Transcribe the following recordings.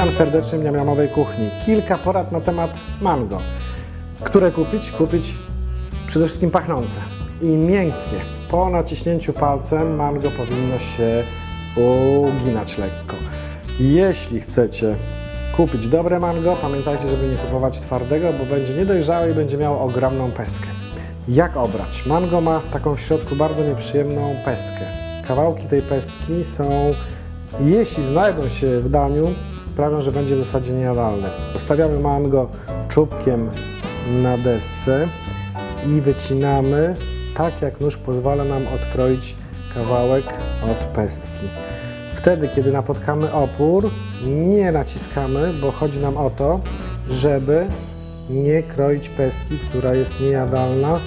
Witam serdecznie w Niamiamowej Kuchni. Kilka porad na temat mango. Które kupić? Kupić przede wszystkim pachnące i miękkie. Po naciśnięciu palcem mango powinno się uginać lekko. Jeśli chcecie kupić dobre mango, pamiętajcie, żeby nie kupować twardego, bo będzie niedojrzałe i będzie miało ogromną pestkę. Jak obrać? Mango ma taką w środku bardzo nieprzyjemną pestkę. Kawałki tej pestki są, jeśli znajdą się w daniu, sprawią, że będzie w zasadzie niejadalne. Zostawiamy mango czubkiem na desce i wycinamy tak, jak nóż pozwala nam odkroić kawałek od pestki. Wtedy, kiedy napotkamy opór, nie naciskamy, bo chodzi nam o to, żeby nie kroić pestki, która jest niejadalna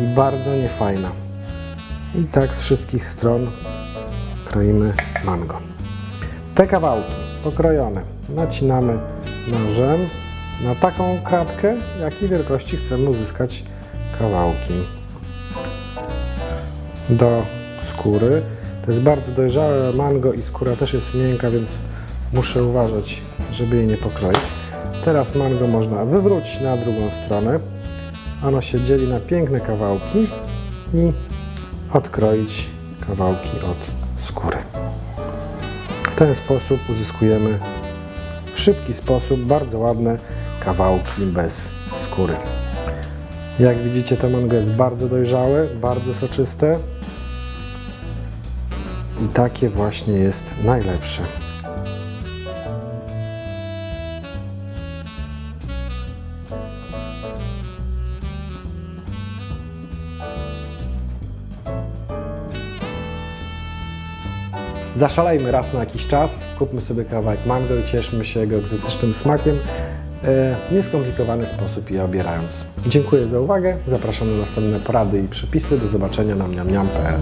i bardzo niefajna. I tak z wszystkich stron kroimy mango. Te kawałki pokrojone nacinamy nożem na taką kratkę, jakiej wielkości chcemy uzyskać kawałki. Do skóry. To jest bardzo dojrzałe mango i skóra też jest miękka, więc muszę uważać, żeby jej nie pokroić. Teraz mango można wywrócić na drugą stronę. Ono się dzieli na piękne kawałki i odkroić kawałki od skóry. W ten sposób uzyskujemy w szybki sposób bardzo ładne kawałki bez skóry. Jak widzicie, to mango jest bardzo dojrzałe, bardzo soczyste i takie właśnie jest najlepsze. Zaszalejmy raz na jakiś czas, kupmy sobie kawałek mango i cieszmy się jego egzotycznym smakiem e, w nieskomplikowany sposób je obierając. Dziękuję za uwagę, zapraszam na następne porady i przepisy. Do zobaczenia na mniamniam.pl